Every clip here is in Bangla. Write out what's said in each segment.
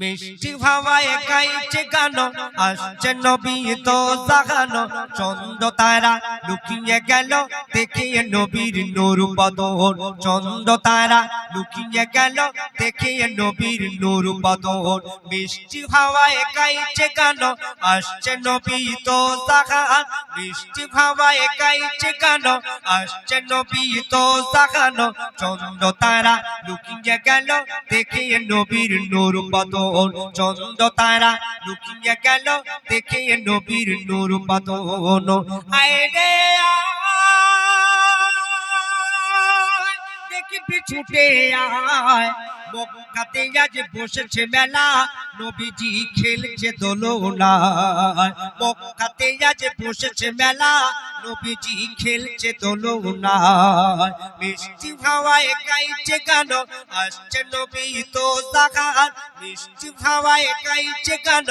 মিষ্টি ভাবায় গাইছে গান, আসছে নবী তো জাগানো। চন্দ তারা লুকিয়ে গেল, দেখিয়ে নবীর নূর বদন চন্দ তারা লুকিয়ে গেল, দেখিয়ে নবীর নূর বদন মিষ্টি ভাবায় গাইছে গান, আসছে নবী তো জাগান। মিষ্টি ভাবায় গাইছে গান, আসছে নবী তো জাগানো। চন্দ তারা লুকিয়ে গেল, দেখিয়ে নবীর নূর বদন চন্দ তারা লুকিয়ে গেল, দেখে নবীর নূর বদন আয় রে দেখি ছুটে আয়। মক্কাতে আজ বসেছে মেলা নবীজি খেলছে দোলনা মক্কাতে আজ বসেছে মেলা। নবীজি খেলছে দোলনা মিষ্টি হাওয়ায় গাইছে গান, আসছে নবী তো জাগান। মিষ্টি হাওয়ায় গাইছে গান,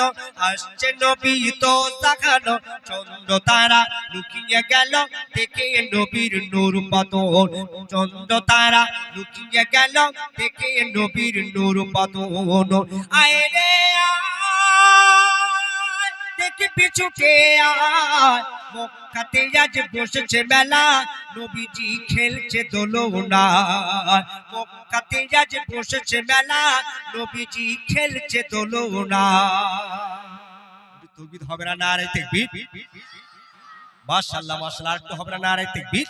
আসছে নবী তো জাগান। চন্দ্র তারা লুকিয়ে গেল, দেখে নবীর নূর বদন চন্দ্র তারা লুকিয়ে গেল, দেখে নবীর নূর বদন আয় রে পিছুটে আয় মক্কাতে আজ বসেছে মেলা। নবীজি খেলছে দোলনা মক্কাতে আজ বসেছে মেলা। নবীজি খেলছে দোলনা তৌহিদ হবে না, নারে তাকবীর। মাশাআল্লাহ মাশাআল্লাহ, আর হবে না, নারে তাকবীর।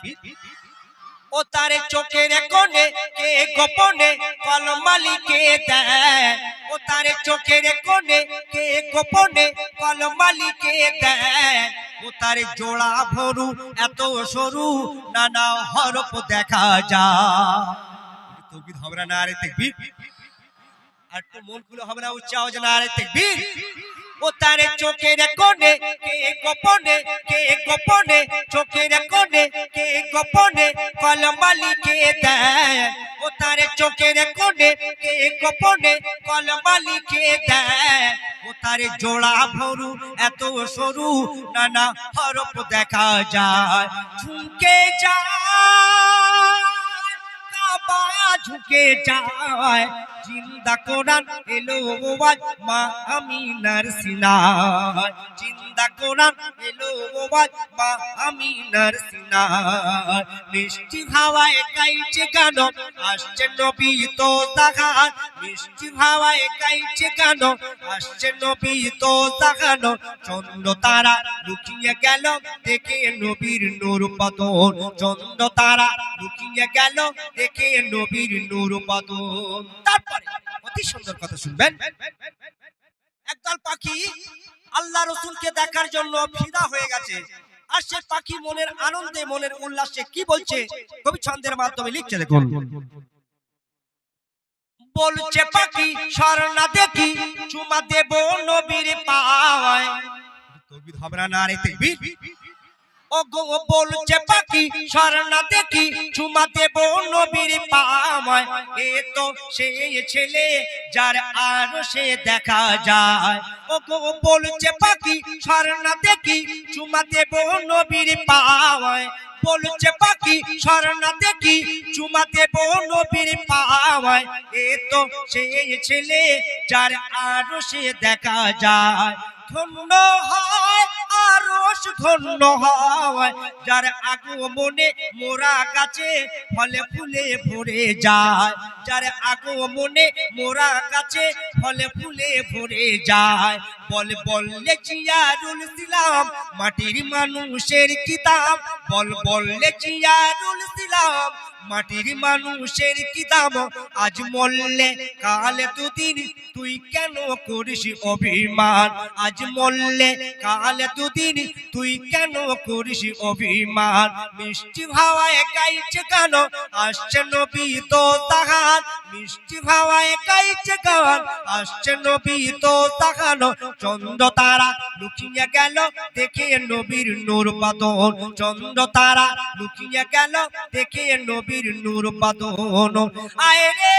ও তারে চোখের কোণে কে গোপনে কলমালি কে দেয়? ও তারে চোখের কোণে কে গোপনে কলমালি কে দেয়? ও তারে জোড়া ভরু, এত সরু, নানা হরফ দেখা যায়। তৌহিদ হবে না, নারে তাকবীর। আর একটু মন খুলে হবে না, উচ্চ আওয়াজে নারে তাকবীর। ও তারে চোখের কোণে কে গোপনে কে গোপনে, চোখের কোণে কে গোপনে কলমালি কে দেয়, ও তারে চোখের কোণে, কে গোপনে কলমালি কে দেয়। ও তারে জোড়া ভরু, এত সরু, নানা হরপ দেখা যায়। ঝুঁকে যায়। কাবা ঝুঁকে যায়। জিন্দা কোরআন এলো ওয়াজ, মা আমিনার সিনায়। জিন্দা কোরআন এলো ওয়াজ, মা আমিনার সিনায়। মিষ্টি হাওয়ায় গাইছে গান, আসছে নবী তো তাহান মিষ্টি হাওয়ায় গাইছে গান, আসছে নবী তো তাহান চন্দ্র তারা লুকিয়ে গেল, দেখে নবীর নূর বদন চন্দ্র তারা লুকিয়ে গেল, দেখে নবীর নূর বদন তারপরে অতি সুন্দর কথা শুনবেন। একদল পাখি আল্লাহ রসুলকে দেখার জন্য ফিদা হয়ে গেছে। আর সে পাখি মনের আনন্দে, মনের উল্লাসে কি বলছে কবি ছন্দের মাধ্যমে লিখছে দেখুন। বলছে, পাখি স্বর্ণা দেখি, চুমা দেব নবীর পাওয়ায়। তৌহিদ হবে না নারে তাকবীর ও গো বলছে পাখি স্বর্ণা দেখি চুমা দেব নবীর পাওয়ায়। এ তো সেই ছেলে, যার আর সে দেখা যায়। ও গো বলছে পাখি স্বর্ণা দেখি চুমা দেব নবীর পাওয়ায়। বলছে পাখি স্বর্ণা দেখি চুমা দেব নবীর পাওয়ায় এ তো সেই ছেলে যার আর সে দেখা যায়। ধন্য হয় আরস ধন্য হয়, যার আগমনে মোরা গাছে ফলে ফুলে ভরে যায়। যার আগমনে মোরা গাছে ফলে ফুলে ভরে যায়। বল বললে চিয়ারুল সিলাম মাটির মানুষের কিতাব। বল বললে চিয়ারুল সিলাম মাটির মানুষের কি দাম? আজ মরলে কালে দুদিন তুই কেন করিস অভিমান? আজ মরলে কালে দুদিন তুই কেন করিস অভিমান? মিষ্টি ভাওয়ায় গাইছে গান, আসছে নবী তো তাহান মিষ্টি ভাওয়ায় গাইছে গান, আসছে নবী তো তাহান চন্দ্র তারা লুকিয়ে গেল দেখে নবীর নূর বাদন। চন্দ্র তারা লুকিয়ে গেল দেখে নবীর নূর বাদন আয় রে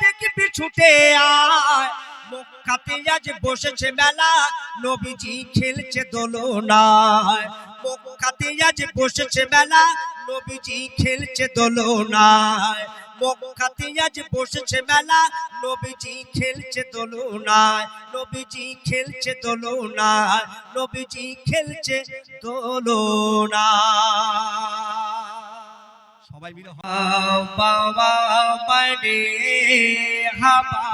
দেখবি ছুটে আয়। মক্কাতে আজ বসেছে মেলা, নবীজি খেলছে দোলনায়। মক্কাতে আজ বসেছে মেলা, নবীজি খেলছে দোলনায়। মক্কাতে আজ বসেছে মেলা, নবীজি খেলছে দোলনায়। নবীজি খেলছে দোলনায়, নবীজি খেলছে দোলনায়। সবাই মিলে বাবা বাইরে হাবা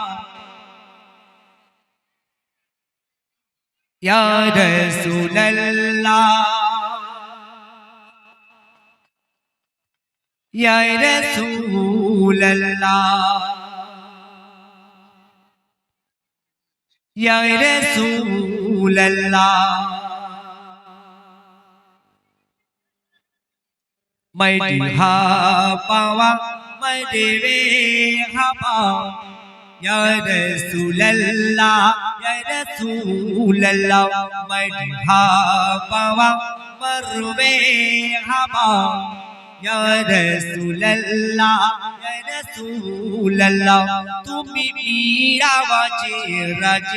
ইয়া রাসূলুল্লাহ। ইয়া রাসূলুল্লাহ। ইয়া রাসূলুল্লাহ। মাইটি হা পাওয়া মাইটি রে হা পাওয়া ইয়া রাসূলুল্লাহ ইয়া রাসূলুল্লাহ মাইটি হা পাওয়া মরবে হা পাওয়া ইয়া রাসূলুল্লাহ ইয়া রাসূলুল্লাহ তুমি মীরাবাজে রাজ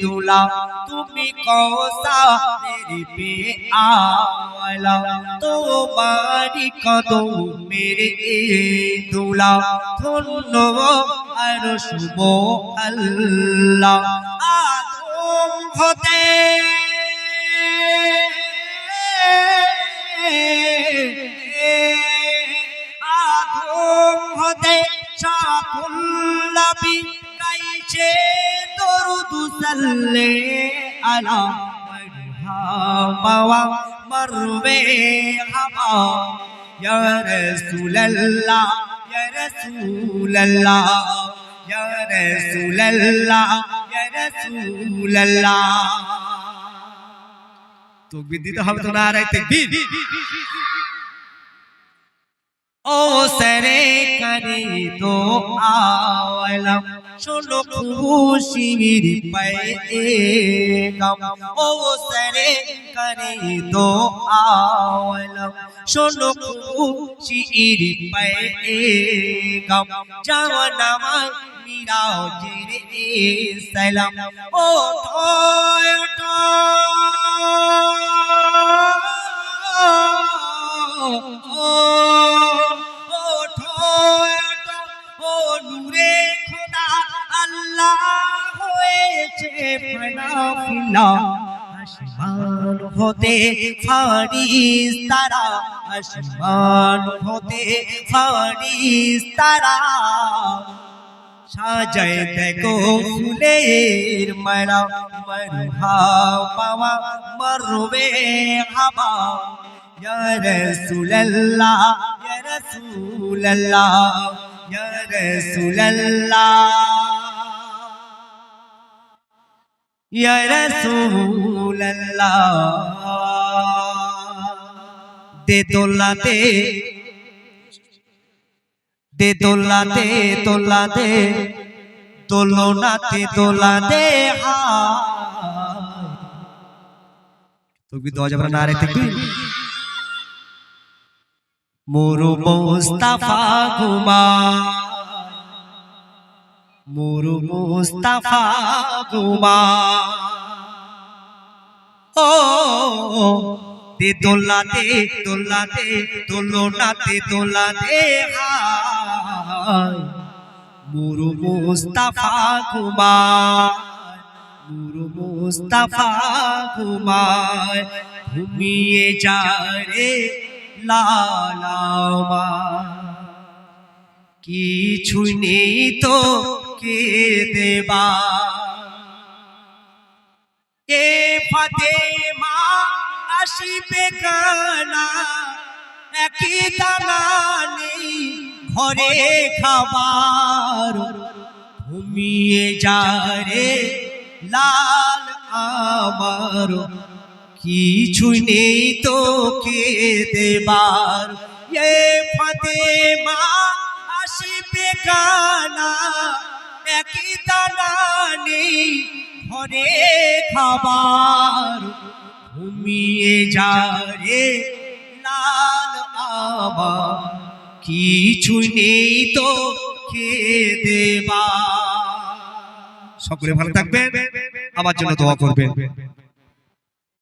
দুলা তুমি কৌসা মেরে পে আওয়ালা তোমারি কদম মেরে দুলা ধন্য আর শুভ আল্লাহ আদম হতে সাফুল্লাবি গাইছে দরুদ সাল্লে আলা মারহাবা মারবে হাবা। ইয়া রাসূলুল্লাহ ইয়া রাসূলুল্লাহ ইয়া রাসূলুল্লাহ ইয়া রাসূলুল্লাহ। তকবীর দিতে হবে তো ও সরে করে তো আওয়ালাম। শোনো খুশির পেগাম ও সরে করে তো আওয়ালাম। শোনো খুশির পেগাম জাওয়ান আমার মিরাও জিরে সালাম। ও ঠয়। ও হয়েছে ফিলা আসমান হতে ফারিস তারা, আসমান হতে ফারিস তারা। সাজায় দেখো ফুলের মারা মরহা পাওয়া, মরবে হাবা ইয়া রাসূলুল্লাহ ইয়া রাসূলুল্লাহ ইয়া রাসূলুল্লাহ। ইয়া রাসূলুল্লাহ। দে দোলাতে দে দোলাতে দোলাতে দোলনাতে, দোলাতে তুমি দোয়া যাবে না রে তাকবীর। মোরু মুস্তাফা ঘুমা। মোরু মুস্তাফা ঘুমা ও দে দোলাতে দোলাতে দোলাতে হায়। মুরু মুস্তাফা ঘুমায় মুরু মুস্তাফা ঘুমায় ঘুমিয়ে যায় রে লালামা কিছু নেই তো কে দেবা? এ ফাতেমা আসিবে কানা? একই দানা নেই ঘরে খাবার। ঘুমিয়ে যা লাল আমার কিছু নেই তো কে দেবার। এ ফাতেমা আসিবে কানা? একই দানা নেই ঘরে খাবার। ঘুমিয়ে যা রে লাল আবা কিছু নেই তো কে দেবা সকলে ভালো থাকবেন, আমার জন্য দোয়া করবেন।